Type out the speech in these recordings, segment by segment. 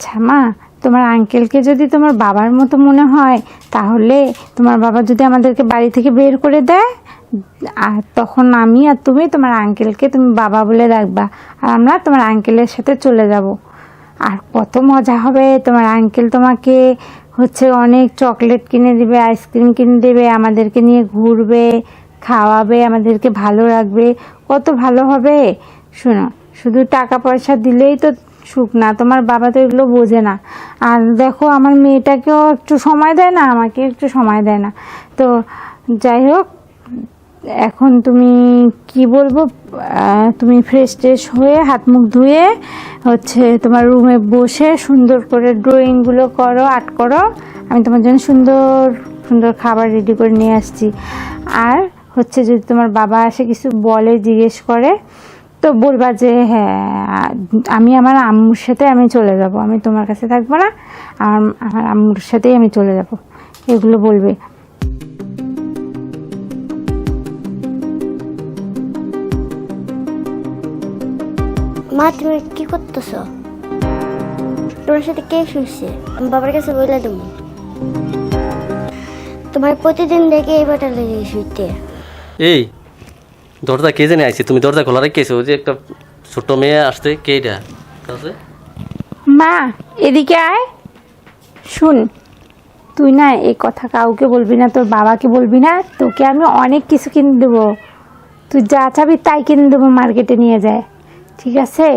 আচ্ছা মা, তোমার আঙ্কেলকে যদি তোমার বাবার মতো মনে হয়, তাহলে তোমার বাবা যদি আমাদেরকে বাড়ি থেকে বের করে দেয়, আর তখন আমি আর তুমি তোমার আঙ্কেলকে তুমি বাবা বলে রাখবা, আর আমরা তোমার আঙ্কেলের সাথে চলে যাব। আর কত মজা হবে, তোমার আঙ্কেল তোমাকে হচ্ছে অনেক চকলেট কিনে দিবে আইসক্রিম কিনে দেবে, আমাদেরকে নিয়ে ঘুরবে, খাওয়াবে, আমাদেরকে ভালো রাখবে, কত ভালো হবে। শোনো, শুধু টাকা পয়সা দিলেই তো সুখ না, তোমার বাবা তো এগুলো বোঝে না। আর দেখো, আমার মেয়েটাকেও একটু সময় দেয় না, আমাকে একটু সময় দেয় না। তো যাই হোক, এখন তুমি কি বলব তুমি ফ্রেশ ট্রেশ হয়ে হাত মুখ ধুয়ে হচ্ছে তোমার রুমে বসে সুন্দর করে ড্রয়িংগুলো করো আর্ট করো। আমি তোমার জন্য সুন্দর সুন্দর খাবার রেডি করে নিয়ে আসছি। আর হচ্ছে যদি তোমার বাবা আসে কিছু বলে, জিজ্ঞেস করে তো বলবা যে হ্যাঁ আমি আমার আম্মুর সাথে আমি চলে যাব। আমি তোমার কাছে থাকব না। আর আমার আম্মুর সাথেই আমি চলে যাব। এগুলো বলবে। মা তুমি কি করতেছ? তোমার সাথে কে শুয়েছে আমি বাবার কাছে বলে দেবো। তোমার প্রতিদিন দেখে এই বাটা লেগে শুইতে। এই দরজা কে জানে আইছে? তুমি দরজা খোলা রেখেছো যে একটা ছোট মেয়ে আসতে কে এটা? আছে? মা এদিকে আয়। শুন তুই না এই কথা কাউকে বলবি না তোর বাবাকে বলবি না তোকে আমি অনেক কিছু কিনে দেবো। তুই যা চাবি তাই কিনে দেবো মার্কেটে নিয়ে যায়। ঠিক আছে?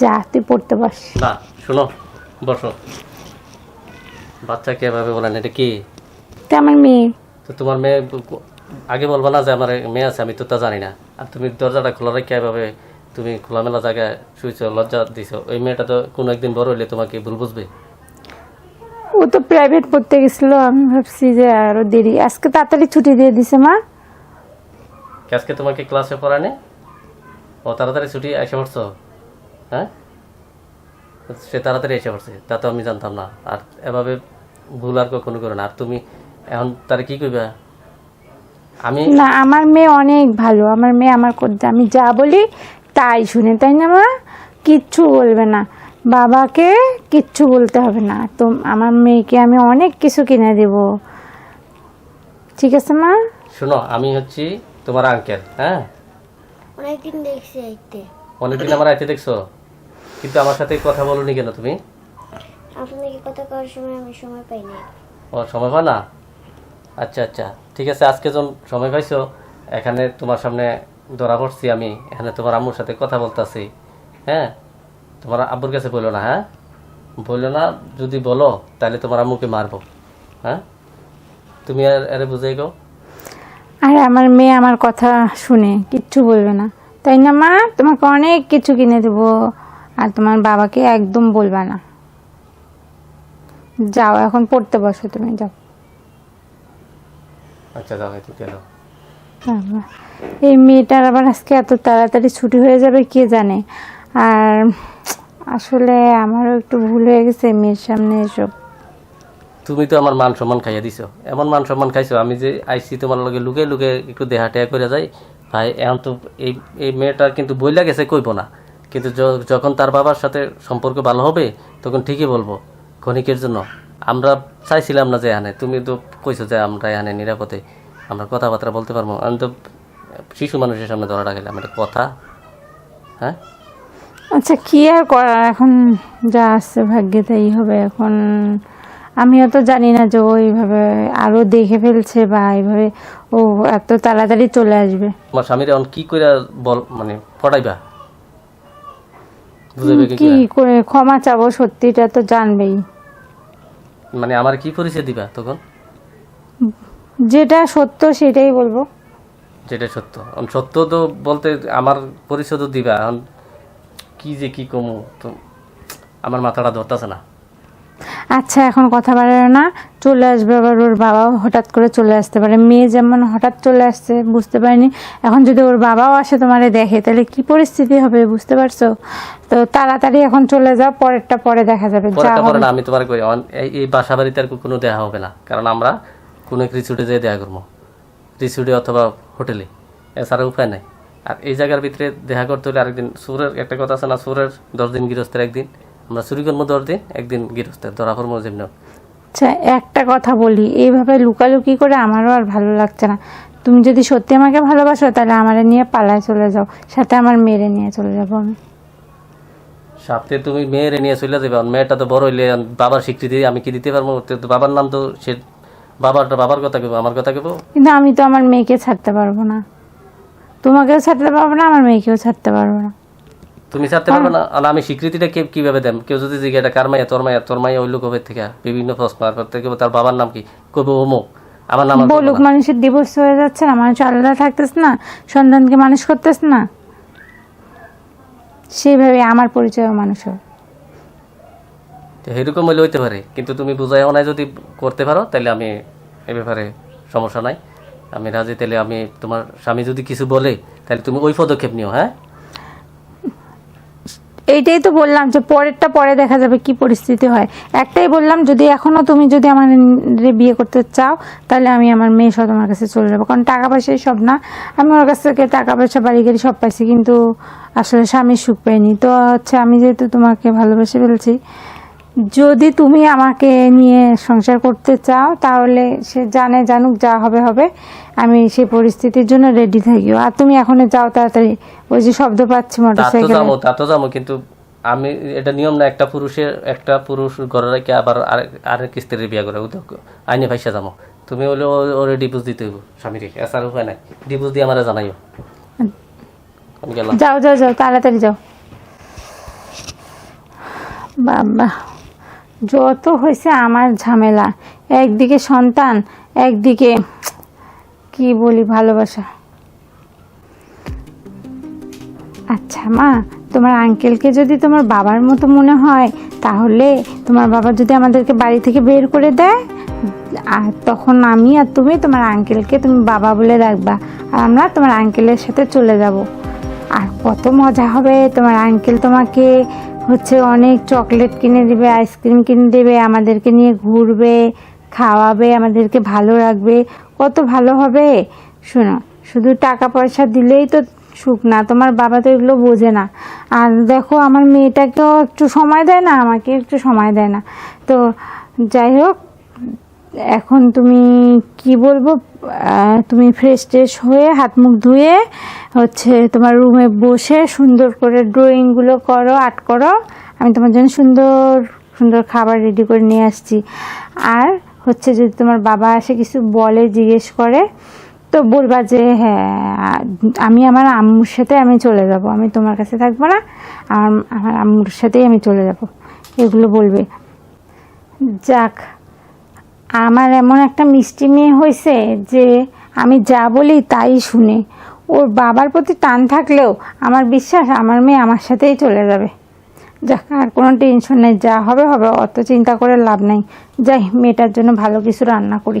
যা তুই পড়তে বস। না শোনো বসো। বাচ্চা কে ভাবে বলেন এটা কি? তুই আমার মেয়ে। তো তোমার মেয়ে আগে বলবা না যে আমার মেয়ে আছে আমি তো তা জানি না। আর তুমি দরজাটা খোলা রেখে এভাবে তুমি খোলামেলা জায়গায় শুয়েছো লজ্জা দিছো। ওই মেয়েটা তো কোনো একদিন বড় হইলে তোমাকে ভুল বুঝবে। ও তো প্রাইভেট পড়তে গেছিল আমি ভাবছি যে আরও দেরি। আজকে তাড়াতাড়ি ছুটি দিয়ে দিছে মা। আজকে তোমাকে ক্লাসে পড়ানে ও তাড়াতাড়ি ছুটি এসে পড়ছো? হ্যাঁ? সে তাড়াতাড়ি এসে পড়ছে তা তো আমি জানতাম না। আর এভাবে ভুল আর কখনো করো না। আর তুমি এখন তার কি করবা আমি না আমার মেয়ে অনেক ভালো। আমার মেয়ে আমার করতে আমি যা বলি তাই শুনে তাই না মা? কিচ্ছু বলবে না। বাবাকে কিচ্ছু বলতে হবে না। তো আমার মেয়েকে আমি অনেক কিছু কিনে দেব। ঠিক আছে মা? শোনো আমি হচ্ছি তোমার আঙ্কেল হ্যাঁ? অনেকদিন দেখছি আইতে। অনেকদিন আমার আইতে দেখছ? কিন্তু আমার সাথে কথা বলনি কেন তুমি? আপনাকে কথা করার সময় আমি সময় পাই না ও সময় হয় না? আচ্ছা আচ্ছা। ঠিক আছে, আজকে যখন সময় পাইছো, এখানে তোমার সামনে ধরা পড়ছি আমি। এখানে তোমার আম্মুর সাথে কথা বলতাছি। হ্যাঁ? তোমার আব্বুর কাছে বলল না হ্যাঁ? বলল না, যদি বলো, তাহলে তোমার আম্মুকে মারবো। হ্যাঁ? তুমি আর আরে বুঝাই গো। আরে, আমার মেয়ে আমার কথা শুনে, কিচ্ছু বলবে না। তাই না, মা? তোমাকে অনেক কিছু কিনে দেব, আর তোমার বাবাকে একদম বলবা না। যাও, এখন পড়তে বসো তুমি, যাও। আচ্ছা দাও একটু বাবা, এই মেয়েটার আবার আজকে এত তাড়াতাড়ি ছুটি হয়ে যাবে কে জানে? আর আসলে আমারও একটু ভুল হয়ে গেছে মেয়ের সামনে এসব। তুমি তো আমার মান সম্মান খাইয়া দিছো। এমন মান সম্মান খাইছো আমি যে আইসি তোমার লগে লুকে লুকে একটু দেহা টেয়া করে যাই ভাই এখন তো এই এই মেয়েটার কিন্তু বইলা গেছে কইব না। কিন্তু যখন তার বাবার সাথে সম্পর্ক ভালো হবে তখন ঠিকই বলব ক্ষণিকের জন্য। আমরা চাইছিলাম না যে এখানে। তুমি তো কইছো যে আমরা এখানে নিরাপদে আমরা কথাবার্তা বলতে পারব। আমি তো শিশু মানুষের সামনে ধরা রাখলাম এটা কথা। হ্যাঁ? আচ্ছা কি আর করার? এখন যা আসছে ভাগ্যে তাই হবে। এখন আমিও তো জানি না যে ওইভাবে আরও দেখে ফেলছে বা এইভাবে ও এত তাড়াতাড়ি চলে আসবে। তোমার স্বামীর এখন কি করে বল মানে পড়াইবা? কি? করে ক্ষমা চাবো সত্যিটা তো জানবেই। মানে আমার কি পরিচয় দিবা তখন? যেটা সত্য সেটাই বলব। যেটা সত্য। এখন সত্য তো বলতে আমার পরিচয় তো দিবা। এখন কি যে কি কমু তো আমার মাথাটা ধরতেছে না। আচ্ছা এখন কথা বাড়ানো না। চলে আসবে আবার ওর বাবাও হঠাৎ করে চলে আসতে পারে। মেয়ে যেমন হঠাৎ চলে আসছে বুঝতে পারিনি। এখন যদি ওর বাবাও আসে তোমারে দেখে তাহলে কি পরিস্থিতি হবে বুঝতে পারছ? তো তাড়াতাড়ি এখন চলে যাও পরেরটা পরে দেখা যাবে। না আমি তোমার কই এই- বাসা বাড়িতে আর কোনো দেয়া হবে না। কারণ আমরা কোনো এক রিসুটে যেয়ে দেখা করব। রিসুটে অথবা হোটেলে। এছাড়া উপায় নাই। আর এই জায়গার ভিতরে দেখা করতে হলে আরেকদিন সুরের একটা কথা আছে না সুরের দশ দিন গৃহস্থের একদিন। আমরা চুরি করব দশ দিন একদিন গৃহস্থের ধরা পড়ব যেমন। আচ্ছা একটা কথা বলি এইভাবে লুকালুকি করে আমারও আর ভালো লাগছে না। তুমি যদি সত্যি আমাকে ভালোবাসো তাহলে আমার নিয়ে পালায় চলে যাও সাথে আমার মেরে নিয়ে চলে যাব আমি। সাথে তুমি মেয়েরে নিয়ে চলে যাবে আর মেয়েটা তো বড় হইলে বাবার স্বীকৃতি আমি কি দিতে পারব? তো বাবার নাম তো সে বাবারটা বাবার কথা কেবো আমার কথা কেবো কিন্তু আমি তো আমার মেয়েকে ছাড়তে পারব না। তোমাকেও ছাড়তে পারব না আমার মেয়েকেও ছাড়তে পারব না। তুমি ছাড়তে পারবে না? আর আমি স্বীকৃতিটা কে কীভাবে দেন কেউ যদি জিজ্ঞাসা কার মাইয়া তোর মাইয়া তোর মাইয়া ওই লোক থেকে? বিভিন্ন প্রশ্ন আর থেকে তার বাবার নাম কি? কবে অমুক। আমার নাম বলুক মানুষের ডিভোর্স হয়ে যাচ্ছে না মানুষ আলাদা থাকতেছে না সন্তানকে মানুষ করতেছে না। সেইভাবে আমার পরিচয় মানুষের এরকম হইলে হইতে পারে কিন্তু তুমি বুঝাই নাই যদি করতে পারো তাহলে আমি এ ব্যাপারে সমস্যা নাই। আমি রাজি তাহলে আমি তোমার স্বামী যদি কিছু বলে তাহলে তুমি ওই পদক্ষেপ নিও হ্যাঁ? এইটাই তো বললাম যে পরেরটা পরে দেখা যাবে কি পরিস্থিতি হয়। একটাই বললাম, যদি এখনও তুমি যদি আমার বিয়ে করতে চাও, তাহলে আমি আমার মেয়ে সহ তোমার কাছে চলে যাব। কারণ টাকা পয়সাই সব না। আমি ওর কাছ থেকে টাকা পয়সা বাড়ি গাড়ি সব পাইছি, কিন্তু আসলে স্বামীর সুখ পাইনি। তো হচ্ছে আমি যেহেতু তোমাকে ভালোবেসে ফেলছি যদি তুমি আমাকে নিয়ে সংসার করতে চাও তাহলে সে জানে জানুক যা হবে হবে। আমি সেই পরিস্থিতির জন্য রেডি থাকিও আর তুমি এখন যাও তাড়াতাড়ি। ওই যে শব্দ পাচ্ছি মোটরসাইকেল তা তো যাব কিন্তু আমি এটা নিয়ম না একটা পুরুষের একটা পুরুষ ঘরে রেখে আবার আরেক স্ত্রীর বিয়ে করে। আইনে ভাইসা যাব। তুমি হলে ওরে ডিপোজ দিতে হইব স্বামীরে। এসার উপায় নাই। ডিপোজ দিয়ে আমার জানাইও। যাও যাও যাও তাড়াতাড়ি যাও। বাবা। যত হয়েছে আমার ঝামেলা। একদিকে সন্তান, একদিকে, কি বলি, ভালোবাসা। আচ্ছা মা, তোমার আঙ্কেলকে যদি তোমার বাবার মতো মনে হয়, তাহলে তোমার বাবা যদি আমাদেরকে বাড়ি থেকে বের করে দেয়, আর তখন আমি আর তুমি তোমার আঙ্কেলকে তুমি বাবা বলে রাখবা, আর আমরা তোমার আঙ্কেলের সাথে চলে যাব। আর কত মজা হবে তোমার আঙ্কেল তোমাকে হচ্ছে অনেক চকলেট কিনে দেবে, আইসক্রিম কিনে দেবে, আমাদেরকে নিয়ে ঘুরবে, খাওয়াবে, আমাদেরকে ভালো রাখবে। কত ভালো হবে? শোনো, শুধু টাকা পয়সা দিলেই তো সুখ না, তোমার বাবা তো এগুলো বোঝে না। আর দেখো, আমার মেয়েটাকেও একটু সময় দেয় না, আমাকে একটু সময় দেয় না। তো যাই হোক এখন তুমি কি বলব? তুমি ফ্রেশ ট্রেশ হয়ে হাত মুখ ধুয়ে হচ্ছে তোমার রুমে বসে সুন্দর করে ড্রয়িংগুলো করো আর্ট করো। আমি তোমার জন্য সুন্দর সুন্দর খাবার রেডি করে নিয়ে আসছি। আর হচ্ছে যদি তোমার বাবা আসে কিছু বলে, জিজ্ঞেস করে, তো বলবা যে হ্যাঁ আমি আমার আম্মুর সাথে আমি চলে যাব। আমি তোমার কাছে থাকব না। আমার আমার আম্মুর সাথেই আমি চলে যাব। এগুলো বলবে। যাক আমার এমন একটা মিষ্টি মেয়ে হয়েছে যে আমি যা বলি তাই শুনে। ওর বাবার প্রতি টান থাকলেও আমার বিশ্বাস আমার মেয়ে আমার সাথেই চলে যাবে। যাক, আর কোনো টেনশন নেই, যা হবে হবে, অত চিন্তা করে লাভ নেই। যাই, মেয়েটার জন্য ভালো কিছু রান্না করি।